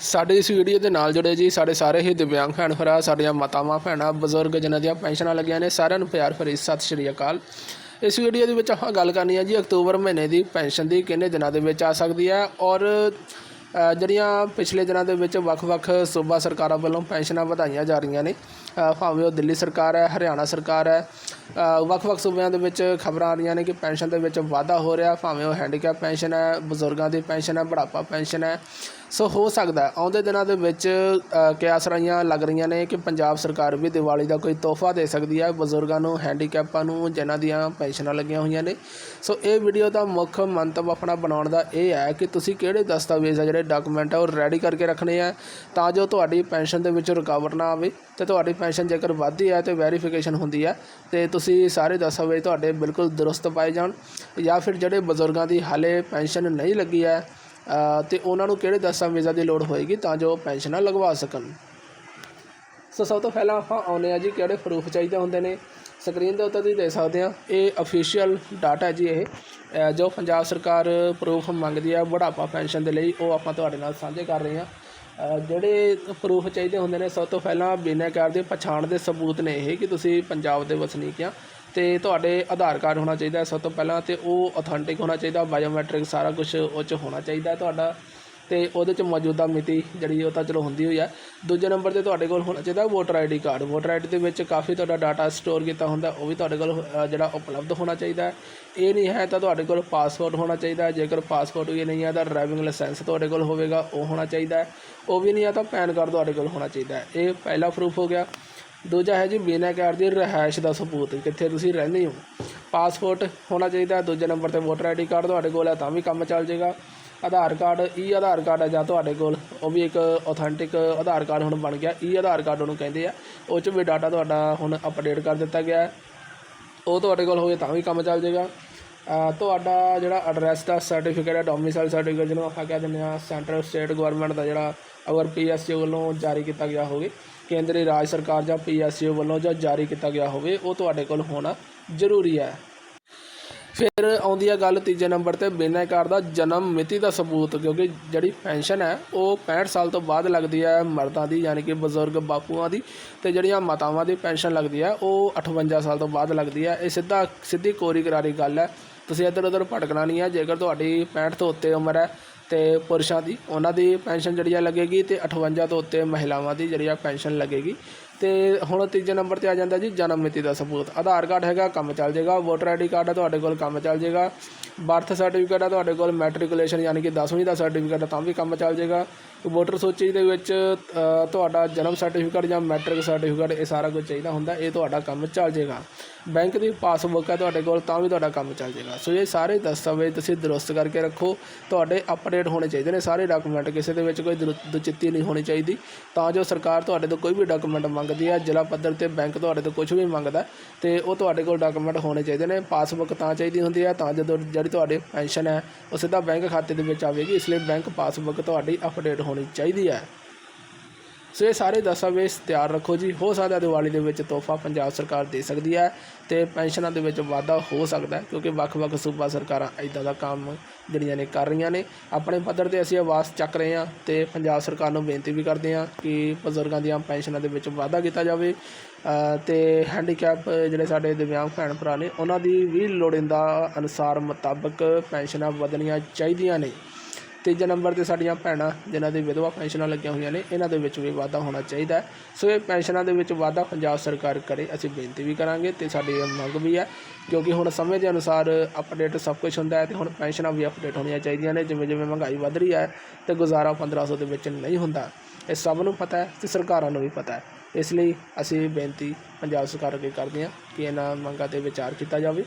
ਸਾਡੇ ਇਸ ਵੀਡੀਓ ਦੇ ਨਾਲ ਜੁੜੇ ਜੀ ਸਾਡੇ ਸਾਰੇ ਹੀ ਦਿਵਿਆਂਗ ਭੈਣ ਭਰਾ, ਸਾਡੀਆਂ ਮਾਤਾਵਾਂ, ਭੈਣਾਂ, ਬਜ਼ੁਰਗ ਜਿਨ੍ਹਾਂ ਦੀਆਂ ਪੈਨਸ਼ਨਾਂ ਲੱਗੀਆਂ ਨੇ, ਸਾਰਿਆਂ ਨੂੰ ਪਿਆਰ ਭਰੀ ਸਤਿ ਸ਼੍ਰੀ ਅਕਾਲ। ਇਸ ਵੀਡੀਓ ਦੇ ਵਿੱਚ ਆਪਾਂ ਗੱਲ ਕਰਨੀ ਹੈ ਜੀ ਅਕਤੂਬਰ ਮਹੀਨੇ ਦੀ ਪੈਨਸ਼ਨ ਦੀ ਕਿੰਨੇ ਦਿਨਾਂ ਦੇ ਵਿੱਚ ਆ ਸਕਦੀ ਹੈ ਔਰ ਜਿਹੜੀਆਂ ਪਿਛਲੇ ਦਿਨਾਂ ਦੇ ਵਿੱਚ ਵੱਖ-ਵੱਖ ਸੂਬਾ ਸਰਕਾਰਾਂ ਵੱਲੋਂ ਪੈਨਸ਼ਨਾਂ ਵਧਾਈਆਂ ਜਾ ਰਹੀਆਂ ਨੇ ਭਾਵੇਂ ਉਹ ਦਿੱਲੀ ਸਰਕਾਰ ਹੈ, ਹਰਿਆਣਾ ਸਰਕਾਰ ਹੈ ਵੱਖ-ਵੱਖ ਸੂਬਿਆਂ ਦੇ ਵਿੱਚ ਖਬਰਾਂ ਆ ਰਹੀਆਂ ਨੇ ਕਿ ਪੈਨਸ਼ਨ ਦੇ ਵਿੱਚ ਵਾਧਾ ਹੋ ਰਿਹਾ, ਭਾਵੇਂ ਉਹ ਹੈਂਡੀਕੈਪ ਪੈਨਸ਼ਨ ਹੈ, ਬਜ਼ੁਰਗਾਂ ਦੀ ਪੈਨਸ਼ਨ ਹੈ, ਬੁਢਾਪਾ ਪੈਨਸ਼ਨ ਹੈ ਸੋ ਹੋ ਸਕਦਾ ਆਉਂਦੇ ਦਿਨਾਂ ਦੇ ਵਿੱਚ ਕਿਆਸਰਾਈਆਂ ਲੱਗ ਰਹੀਆਂ ਨੇ ਕਿ ਪੰਜਾਬ ਸਰਕਾਰ ਵੀ ਦੀਵਾਲੀ ਦਾ ਕੋਈ ਤੋਹਫਾ ਦੇ ਸਕਦੀ ਹੈ। ਬਜ਼ੁਰਗਾਂ ਨੂੰ, ਹੈਂਡੀਕੈਪਾਂ ਨੂੰ, ਜਿਨ੍ਹਾਂ ਦੀਆਂ ਪੈਨਸ਼ਨਾਂ ਲੱਗੀਆਂ ਹੋਈਆਂ ਨੇ। ਸੋ ਇਹ ਵੀਡੀਓ ਦਾ ਮੁੱਖ ਮੰਤਵ ਆਪਣਾ ਬਣਾਉਣ ਦਾ ਇਹ ਹੈ ਕਿ ਤੁਸੀਂ ਕਿਹੜੇ ਦਸਤਾਵੇਜ਼ ਆ ਜਿਹੜੇ ਡਾਕੂਮੈਂਟ ਆ ਉਹ ਰੈਡੀ ਕਰਕੇ ਰੱਖਣੇ ਆ ਤਾਂ ਜੋ ਤੁਹਾਡੀ ਪੈਨਸ਼ਨ ਦੇ ਵਿੱਚ ਰੁਕਾਵਟ ਨਾ ਆਵੇ ਤੇ ਤੁਹਾਡੀ ਪੈਨਸ਼ਨ ਜੇਕਰ ਵੱਧਦੀ ਹੈ ਤੇ ਵੈਰੀਫਿਕੇਸ਼ਨ ਹੁੰਦੀ ਹੈ ਤੇ ਤੁਸੀਂ ਸਾਰੇ ਦਸਤਾਵੇਜ਼ ਤੁਹਾਡੇ ਬਿਲਕੁਲ ਦਰੁਸਤ ਪਾਏ ਜਾਣ ਜਾਂ ਫਿਰ ਜਿਹੜੇ ਬਜ਼ੁਰਗਾਂ ਦੀ ਹਾਲੇ ਪੈਨਸ਼ਨ ਨਹੀਂ ਲੱਗੀ ਹੈ ਤੇ ਉਹਨਾਂ ਨੂੰ ਕਿਹੜੇ ਦਸਤਾਵੇਜ਼ਾਂ ਦੀ ਲੋੜ ਹੋਏਗੀ ਤਾਂ ਜੋ ਉਹ ਪੈਨਸ਼ਨਾਂ ਲਗਵਾ ਸਕਣ? ਸੋ ਸਭ ਤੋਂ ਪਹਿਲਾਂ ਆਪਾਂ ਆਉਂਦੇ ਆ ਜੀ ਕਿਹੜੇ ਪ੍ਰੂਫ ਚਾਹੀਦੇ ਹੁੰਦੇ ਨੇ? ਸਕਰੀਨ ਦੇ ਉੱਤੇ ਤੁਸੀਂ ਦੇਖ ਸਕਦੇ ਆ ਇਹ ਅਫੀਸ਼ੀਅਲ ਡਾਟਾ ਜੀ ਇਹ। ਜੋ ਪੰਜਾਬ ਸਰਕਾਰ ਪ੍ਰੂਫ ਮੰਗਦੀ ਹੈ ਬੁਢਾਪਾ ਪੈਨਸ਼ਨ ਦੇ ਲਈ, ਉਹ ਆਪਾਂ ਤੁਹਾਡੇ ਨਾਲ ਸਾਂਝੇ ਕਰ ਰਹੇ ਹਾਂ। ਜਿਹੜੇ ਪ੍ਰੂਫ ਚਾਹੀਦੇ ਹੁੰਦੇ ਨੇ, ਸਭ ਤੋਂ ਪਹਿਲਾਂ ਬਿਨਾਂ ਬਿਨੈਕਾਰ ਦੇ ਪਛਾਣ ਦੇ ਸਬੂਤ ਨੇ ਇਹ ਕਿ ਤੁਸੀਂ ਪੰਜਾਬ ਦੇ ਵਸਨੀਕ ਆ। ਅਤੇ ਤੁਹਾਡੇ ਆਧਾਰ ਕਾਰਡ ਹੋਣਾ ਚਾਹੀਦਾ ਸਭ ਤੋਂ ਪਹਿਲਾਂ ਅਤੇ ਉਹ ਅਥੈਂਟਿਕ ਹੋਣਾ ਚਾਹੀਦਾ ਬਾਇਓਮੈਟ੍ਰਿਕ ਸਾਰਾ ਕੁਝ ਉਹ 'ਚ ਹੋਣਾ ਚਾਹੀਦਾ ਤੁਹਾਡਾ ਅਤੇ ਉਹਦੇ 'ਚ ਮੌਜੂਦਾ ਮਿਤੀ ਜਿਹੜੀ ਉਹ ਤਾਂ ਚਲੋ ਹੁੰਦੀ ਹੋਈ ਹੈ ਦੂਜੇ ਨੰਬਰ ਤੇ ਤੁਹਾਡੇ ਕੋਲ ਹੋਣਾ ਚਾਹੀਦਾ voter ID card voter ID ਦੇ ਵਿੱਚ ਕਾਫੀ ਤੁਹਾਡਾ ਡਾਟਾ ਸਟੋਰ ਕੀਤਾ ਹੁੰਦਾ, ਉਹ ਵੀ ਤੁਹਾਡੇ ਕੋਲ ਜਿਹੜਾ ਉਪਲਬਧ ਹੋਣਾ ਚਾਹੀਦਾ ਇਹ ਨਹੀਂ ਹੈ ਤਾਂ ਤੁਹਾਡੇ ਕੋਲ ਪਾਸਪੋਰਟ ਹੋਣਾ ਚਾਹੀਦਾ ਜੇਕਰ ਪਾਸਪੋਰਟ ਵੀ ਨਹੀਂ ਹੈ ਤਾਂ ਡਰਾਈਵਿੰਗ ਲਾਇਸੈਂਸ ਤੁਹਾਡੇ ਕੋਲ ਹੋਵੇਗਾ, ਉਹ ਹੋਣਾ ਚਾਹੀਦਾ ਉਹ ਵੀ ਨਹੀਂ ਹੈ ਤਾਂ ਪੈਨ ਕਾਰਡ ਤੁਹਾਡੇ ਕੋਲ ਹੋਣਾ ਚਾਹੀਦਾ ਇਹ ਪਹਿਲਾ ਪ੍ਰੂਫ ਹੋ ਗਿਆ। ਦੂਜਾ ਹੈ ਜੀ ਬਿਨਾਂ ਕਾਰਡ ਦੀ ਰਿਹਾਇਸ਼ ਦਾ ਸਬੂਤ, ਕਿੱਥੇ ਤੁਸੀਂ ਰਹਿੰਦੇ ਹੋ? ਪਾਸਪੋਰਟ ਹੋਣਾ ਚਾਹੀਦਾ ਦੂਜੇ ਨੰਬਰ ਤੇ ਵੋਟਰ ਆਈਡੀ ਕਾਰਡ ਤੁਹਾਡੇ ਕੋਲ ਹੈ, ਤਾਂ ਵੀ ਕੰਮ ਚੱਲ ਜਾਏਗਾ। ਆਧਾਰ ਕਾਰਡ ਈ ਆਧਾਰ ਕਾਰਡ ਹੈ ਜਾਂ ਤੁਹਾਡੇ ਕੋਲ, ਉਹ ਵੀ ਇੱਕ ਆਥੈਂਟਿਕ ਆਧਾਰ ਕਾਰਡ ਹੁਣ ਬਣ ਗਿਆ। ਈ ਆਧਾਰ ਕਾਰਡ ਉਹਨੂੰ ਕਹਿੰਦੇ ਆ, ਉਹ 'ਚ ਵੀ ਡਾਟਾ ਤੁਹਾਡਾ ਹੁਣ ਅਪਡੇਟ ਕਰ ਦਿੱਤਾ ਗਿਆ ਉਹ ਤੁਹਾਡੇ ਕੋਲ ਹੋਵੇ ਤਾਂ ਵੀ ਕੰਮ ਚੱਲ ਜਾਏਗਾ। ਤੁਹਾਡਾ ਜਿਹੜਾ ਐਡਰੈਸ ਦਾ ਸਰਟੀਫਿਕੇਟ ਹੈ ਡੋਮਿਸਾਈਲ ਸਰਟੀਫਿਕੇਟ ਜਿਹਨੂੰ ਆਪਾਂ ਕਹਿ ਦਿੰਦੇ ਆ ਸੈਂਟਰਲ ਸਟੇਟ ਗਵਰਨਮੈਂਟ ਦਾ ਜਿਹੜਾ ਅਗਰ ਪੀਐਸਯੂ ਵੱਲੋਂ ਜਾਰੀ ਕੀਤਾ ਗਿਆ ਹੋਵੇ, ਕੇਂਦਰੀ ਰਾਜ ਸਰਕਾਰ ਜਾਂ ਪੀਐਸਯੂ ਵੱਲੋਂ ਜਾਂ ਜਾਰੀ ਕੀਤਾ ਗਿਆ ਹੋਵੇ, ਉਹ ਤੁਹਾਡੇ ਕੋਲ ਹੋਣਾ ਜ਼ਰੂਰੀ ਹੈ। ਫਿਰ ਆਉਂਦੀ ਹੈ ਗੱਲ ਤੀਜੇ ਨੰਬਰ ਤੇ ਬਿਨੈਕਾਰ ਦਾ ਜਨਮ ਮਿਤੀ ਦਾ ਸਬੂਤ, ਕਿਉਂਕਿ ਜਿਹੜੀ ਪੈਨਸ਼ਨ ਹੈ, ਉਹ 65 ਸਾਲ ਤੋਂ ਬਾਅਦ ਲੱਗਦੀ ਹੈ ਮਰਦਾਂ ਦੀ, ਯਾਨੀ ਕਿ ਬਜ਼ੁਰਗ ਬਾਪੂਆਂ ਦੀ, ਤੇ ਜਿਹੜੀਆਂ ਮਾਤਾਵਾਂ ਦੀ ਪੈਨਸ਼ਨ ਲੱਗਦੀ ਹੈ, ਉਹ 58 ਸਾਲ ਤੋਂ ਬਾਅਦ ਲੱਗਦੀ ਹੈ। ਇਹ ਸਿੱਧਾ, ਸਿੱਧੀ ਕੋਰੀ ਕਰਾਰੀ ਗੱਲ ਹੈ। ਤੁਸੀਂ ਇੱਧਰ ਉੱਧਰ ਭਟਕਣਾ ਨਹੀਂ ਹੈ, ਜੇਕਰ ਤੁਹਾਡੀ 65 ਤੋਂ ਉੱਤੇ ਉਮਰ ਹੈ ਅਤੇ ਪੁਰਸ਼ਾਂ ਦੀ, ਉਹਨਾਂ ਦੀ ਪੈਨਸ਼ਨ ਜਿਹੜੀ ਆ ਲੱਗੇਗੀ ਅਤੇ 58 ਤੋਂ ਉੱਤੇ ਮਹਿਲਾਵਾਂ ਦੀ ਜਿਹੜੀ ਆ ਪੈਨਸ਼ਨ ਲੱਗੇਗੀ। ਅਤੇ ਹੁਣ ਤੀਜੇ ਨੰਬਰ ਤੇ ਆ ਜਾਂਦਾ ਜੀ, ਜਨਮ ਮਿਤੀ ਦਾ ਸਬੂਤ। ਆਧਾਰ ਕਾਰਡ ਹੈਗਾ, ਕੰਮ ਚੱਲ ਜਾਏਗਾ ਵੋਟਰ ਆਈਡੀ ਕਾਰਡ ਹੈ ਤੁਹਾਡੇ ਕੋਲ ਕੰਮ ਚੱਲ ਜਾਏਗਾ ਬਰਥ ਸਰਟੀਫਿਕੇਟ ਹੈ ਤੁਹਾਡੇ ਕੋਲ ਮੈਟ੍ਰਿਕੂਲੇਸ਼ਨ ਯਾਨੀ ਕਿ 10ਵੀਂ ਦਾ ਸਰਟੀਫਿਕੇਟ ਹੈ ਤਾਂ ਵੀ ਕੰਮ ਚੱਲ ਜਾਏਗਾ ਵੋਟਰ ਸੂਚੀ ਦੇ ਵਿੱਚ ਤੁਹਾਡਾ ਜਨਮ ਸਰਟੀਫਿਕੇਟ ਜਾਂ ਮੈਟ੍ਰਿਕ ਸਰਟੀਫਿਕੇਟ, ਇਹ ਸਾਰਾ ਕੁਝ ਚਾਹੀਦਾ ਹੁੰਦਾ, ਇਹ ਤੁਹਾਡਾ ਕੰਮ ਚੱਲ ਜਾਏਗਾ ਬੈਂਕ ਦੀ ਪਾਸਬੁੱਕ ਹੈ ਤੁਹਾਡੇ ਕੋਲ, ਤਾਂ ਵੀ ਤੁਹਾਡਾ ਕੰਮ ਚੱਲ ਜਾਏਗਾ। ਸੋ ਇਹ ਸਾਰੇ ਦਸਤਾਵੇਜ਼ ਤੁਸੀਂ ਦਰੁਸਤ ਕਰਕੇ ਰੱਖੋ। ਤੁਹਾਡੇ ਅਪਡੇਟ ਹੋਣੇ ਚਾਹੀਦੇ ਨੇ। ਸਾਰੇ ਡਾਕੂਮੈਂਟ ਕਿਸੇ ਦੇ ਵਿੱਚ ਕੋਈ ਦੁਰ- ਦੁਚਿੱਤੀ ਨਹੀਂ ਹੋਣੀ ਚਾਹੀਦੀ। ਤਾਂ ਜੋ ਸਰਕਾਰ ਤੁਹਾਡੇ ਤੋਂ ਕੋਈ ਵੀ ਡਾਕੂਮੈਂਟ ਮੰਗਦੀ ਹੈ, ਜ਼ਿਲ੍ਹਾ ਪੱਧਰ ਤੇ ਬੈਂਕ ਤੁਹਾਡੇ ਤੋਂ ਕੁਝ ਵੀ ਮੰਗਦਾ ਤੇ ਉਹ ਤੁਹਾਡੇ ਕੋਲ ਡਾਕੂਮੈਂਟ ਹੋਣੇ ਚਾਹੀਦੇ ਨੇ। ਪਾਸਬੁੱਕ ਤਾਂ ਚਾਹੀਦੀ ਹੁੰਦੀ ਹੈ, ਤਾਂ ਜਦੋਂ ਜਿਹੜੀ ਤੁਹਾਡੀ ਪੈਨਸ਼ਨ ਹੈ, ਉਹ ਸਿੱਧਾ ਬੈਂਕ ਖਾਤੇ ਦੇ ਵਿੱਚ ਆਵੇਗੀ। ਇਸ ਲਈ ਬੈਂਕ ਪਾਸਬੁੱਕ ਤੁਹਾਡੀ ਅਪਡੇਟ ਹੋਣੀ ਚਾਹੀਦੀ ਹੈ। ਸੋ ਇਹ ਸਾਰੇ ਦਸਤਾਵੇਜ਼ ਤਿਆਰ ਰੱਖੋ ਜੀ। ਹੋ ਸਕਦਾ ਦੀਵਾਲੀ ਦੇ ਵਿੱਚ ਤੋਹਫਾ ਪੰਜਾਬ ਸਰਕਾਰ ਦੇ ਸਕਦੀ ਹੈ ਤੇ ਪੈਨਸ਼ਨਾਂ ਦੇ ਵਿੱਚ ਵਾਧਾ ਹੋ ਸਕਦਾ ਕਿਉਂਕਿ ਵੱਖ-ਵੱਖ ਸੂਬਾ ਸਰਕਾਰਾਂ ਇਦਾਂ ਦਾ ਕੰਮ ਜਿਹੜੀਆਂ ਨੇ ਕਰ ਰਹੀਆਂ ਨੇ। ਆਪਣੇ ਪੱਧਰ ਤੇ ਅਸੀਂ ਆਵਾਜ਼ ਚੱਕ ਰਹੇ ਹਾਂ ਤੇ ਪੰਜਾਬ ਸਰਕਾਰ ਨੂੰ ਬੇਨਤੀ ਵੀ ਕਰਦੇ ਹਾਂ ਕਿ ਬਜ਼ੁਰਗਾਂ ਦੀਆਂ ਪੈਨਸ਼ਨਾਂ ਦੇ ਵਿੱਚ ਵਾਧਾ ਕੀਤਾ ਜਾਵੇ। ਅ, ਤੇ ਹੈਂਡੀਕੈਪ ਜਿਹੜੇ ਸਾਡੇ ਦਿਵਿਆਂਗ ਭੈਣ ਭਰਾ ਨੇ ਉਹਨਾਂ ਦੀ ਵੀ ਲੋੜੀਂਦਾ ਅਨੁਸਾਰ ਮੁਤਾਬਕ ਪੈਨਸ਼ਨਾਂ ਵਧਣੀਆਂ ਚਾਹੀਦੀਆਂ ਨੇ। ਤੀਜੇ ਨੰਬਰ ਤੇ ਸਾਡੀਆਂ ਭੈਣਾਂ, ਜਿਨ੍ਹਾਂ ਦੀ ਵਿਧਵਾ ਪੈਨਸ਼ਨਾਂ ਲੱਗੀਆਂ ਹੋਈਆਂ ਨੇ, ਇਹਨਾਂ ਦੇ ਵਿੱਚ ਵੀ ਵਾਧਾ ਹੋਣਾ ਚਾਹੀਦਾ ਸੋ ਇਹ ਪੈਨਸ਼ਨਾਂ ਦੇ ਵਿੱਚ ਵਾਧਾ ਪੰਜਾਬ ਸਰਕਾਰ ਕਰੇ, ਅਸੀਂ ਬੇਨਤੀ ਵੀ ਕਰਾਂਗੇ ਤੇ ਸਾਡੀ ਇਹ ਮੰਗ ਵੀ ਹੈ, ਕਿਉਂਕਿ ਹੁਣ ਸਮੇਂ ਦੇ ਅਨੁਸਾਰ ਅਪਡੇਟ ਸਭ ਕੁਝ ਹੁੰਦਾ ਹੈ ਤੇ ਹੁਣ ਪੈਨਸ਼ਨਾਂ ਵੀ ਅਪਡੇਟ ਹੋਣੀਆਂ ਚਾਹੀਦੀਆਂ ਨੇ, ਜਿਵੇਂ ਜਿਵੇਂ ਮਹਿੰਗਾਈ ਵੱਧ ਰਹੀ ਹੈ ਤੇ ਗੁਜ਼ਾਰਾ 1500 ਦੇ ਵਿੱਚ ਨਹੀਂ ਹੁੰਦਾ। ਇਹ ਸਭ ਨੂੰ ਪਤਾ ਹੈ ਤੇ ਸਰਕਾਰਾਂ ਨੂੰ ਵੀ ਪਤਾ ਹੈ। ਇਸ ਲਈ ਅਸੀਂ ਬੇਨਤੀ ਪੰਜਾਬ ਸਰਕਾਰ ਅੱਗੇ ਕਰਦੇ ਹਾਂ ਕਿ ਇਹਨਾਂ ਮੰਗਾਂ ਤੇ ਵਿਚਾਰ ਕੀਤਾ ਜਾਵੇ।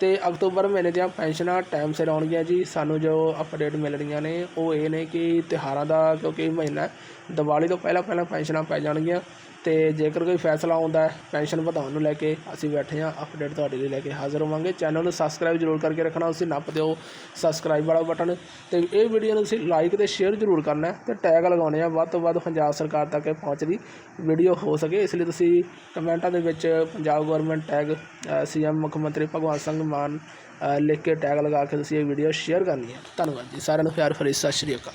ਤੇ ਅਕਤੂਬਰ ਮਹੀਨੇ ਦੀਆਂ ਪੈਨਸ਼ਨਾਂ ਟਾਈਮ ਸਿਰ ਆਉਣਗੀਆਂ ਜੀ। ਸਾਨੂੰ ਜੋ ਅਪਡੇਟ ਮਿਲ ਰਹੀਆਂ ਨੇ, ਉਹ ਇਹ ਨੇ ਕਿ ਤਿਉਹਾਰਾਂ ਦਾ, ਕਿਉਂਕਿ ਮਹੀਨਾ ਦੀਵਾਲੀ ਤੋਂ ਪਹਿਲਾਂ ਪਹਿਲਾਂ ਪੈਨਸ਼ਨਾਂ ਪੈ ਜਾਣਗੀਆਂ ਤੇ ਜੇਕਰ ਕੋਈ ਫੈਸਲਾ ਆਉਂਦਾ ਪੈਨਸ਼ਨ ਵਧਾਉਣ ਨੂੰ ਲੈ ਕੇ, ਅਸੀਂ ਬੈਠੇ ਹਾਂ ਅਪਡੇਟ ਤੁਹਾਡੇ ਲਈ ਲੈ ਕੇ ਹਾਜ਼ਰ ਹੋਵਾਂਗੇ। ਚੈਨਲ ਨੂੰ ਸਬਸਕ੍ਰਾਈਬ ਜ਼ਰੂਰ ਕਰਕੇ ਰੱਖਣਾ, ਤੁਸੀਂ ਨੱਪ ਦਿਓ ਸਬਸਕ੍ਰਾਈਬ ਵਾਲਾ ਬਟਨ ਤੇ ਇਹ ਵੀਡੀਓ ਨੂੰ ਤੁਸੀਂ ਲਾਈਕ ਤੇ ਸ਼ੇਅਰ ਜ਼ਰੂਰ ਕਰਨਾ ਹੈ ਤੇ ਟੈਗ ਲਗਾਉਣੇ ਆ, ਵੱਧ ਤੋਂ ਵੱਧ ਪੰਜਾਬ ਸਰਕਾਰ ਤੱਕ ਇਹ ਪਹੁੰਚਦੀ ਵੀਡੀਓ ਹੋ ਸਕੇ। ਇਸ ਲਈ ਤੁਸੀਂ ਕਮੈਂਟਾਂ ਦੇ ਵਿੱਚ ਪੰਜਾਬ ਗਵਰਨਮੈਂਟ ਟੈਗ ਸੀਐਮ ਮੁੱਖ ਮੰਤਰੀ ਭਗਵੰਤ ਸਿੰਘ ਮਾਨ ਲਿਖ ਕੇ ਟੈਗ ਲਗਾ ਕੇ ਤੁਸੀਂ ਇਹ ਵੀਡੀਓ ਸ਼ੇਅਰ ਕਰਨੀ ਹੈ। ਧੰਨਵਾਦ ਜੀ। ਸਾਰਿਆਂ ਨੂੰ ਪਿਆਰ ਭਰੀ ਸਤਿ ਸ਼੍ਰੀ ਅਕਾਲ।